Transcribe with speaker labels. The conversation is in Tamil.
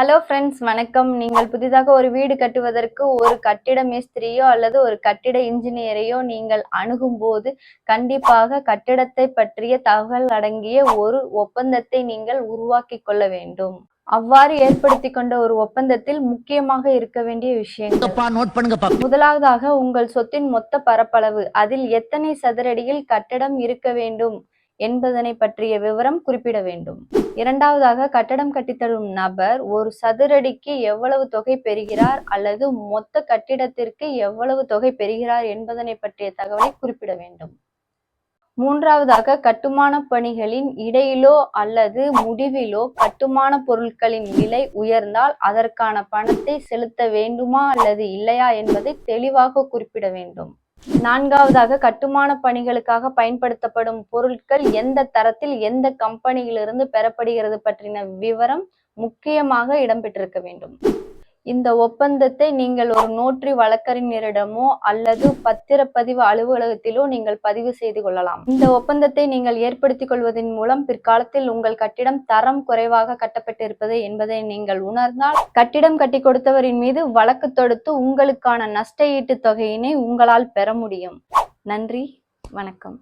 Speaker 1: ஹலோ ஃப்ரெண்ட்ஸ் வணக்கம். நீங்கள் புதிதாக ஒரு வீடு கட்டுவதற்கு ஒரு கட்டிட மேஸ்திரியோ அல்லது ஒரு கட்டிட இன்ஜினியரையோ நீங்கள் அணுகும்போது கண்டிப்பாக கட்டிடத்தை பற்றிய தகவல் அடங்கிய ஒரு ஒப்பந்தத்தை நீங்கள் உருவாக்கி கொள்ள வேண்டும். அவ்வாறு ஏற்படுத்தி கொண்ட ஒரு ஒப்பந்தத்தில் முக்கியமாக இருக்க வேண்டிய விஷயங்கள். முதலாவதாக உங்கள் சொத்தின் மொத்த பரப்பளவு. அதில் எத்தனை சதுரடியில் கட்டடம் இருக்க வேண்டும்? என்பதனை பற்றிய விவரம் குறிப்பிட வேண்டும். இரண்டாவதாக கட்டடம் கட்டித்தரும் நபர் ஒரு சதுரடிக்கு எவ்வளவு தொகை பெறுகிறார் அல்லது மொத்த கட்டிடத்திற்கு எவ்வளவு தொகை பெறுகிறார் என்பதனை பற்றிய தகவலை குறிப்பிட வேண்டும். மூன்றாவதாக கட்டுமான பணிகளின் இடையிலோ அல்லது முடிவிலோ கட்டுமான பொருட்களின் விலை உயர்ந்தால் அதற்கான பணத்தை செலுத்த வேண்டுமா அல்லது இல்லையா என்பதை தெளிவாக குறிப்பிட வேண்டும். நான்காவதாக கட்டுமான பணிகளுக்காக பயன்படுத்தப்படும் பொருட்கள் எந்த தரத்தில் எந்த கம்பெனியிலிருந்து பெறப்படுகிறது பற்றின விவரம் முக்கியமாக இடம்பெற்றிருக்க வேண்டும். இந்த ஒப்பந்தத்தை நீங்கள் ஒரு நோட்டரி வழக்கறிஞரிடமோ அல்லது பத்திரப்பதிவு அலுவலகத்திலோ நீங்கள் பதிவு செய்து கொள்ளலாம். இந்த ஒப்பந்தத்தை நீங்கள் ஏற்படுத்திக் கொள்வதன் மூலம் பிற்காலத்தில் உங்கள் கட்டிடம் தரம் குறைவாக கட்டப்பட்டிருப்பது என்பதை நீங்கள் உணர்ந்தால் கட்டிடம் கட்டி கொடுத்தவரின் மீது வழக்கு தொடுத்து உங்களுக்கான நஷ்ட ஈட்டுத் தொகையினை உங்களால் பெற முடியும். நன்றி வணக்கம்.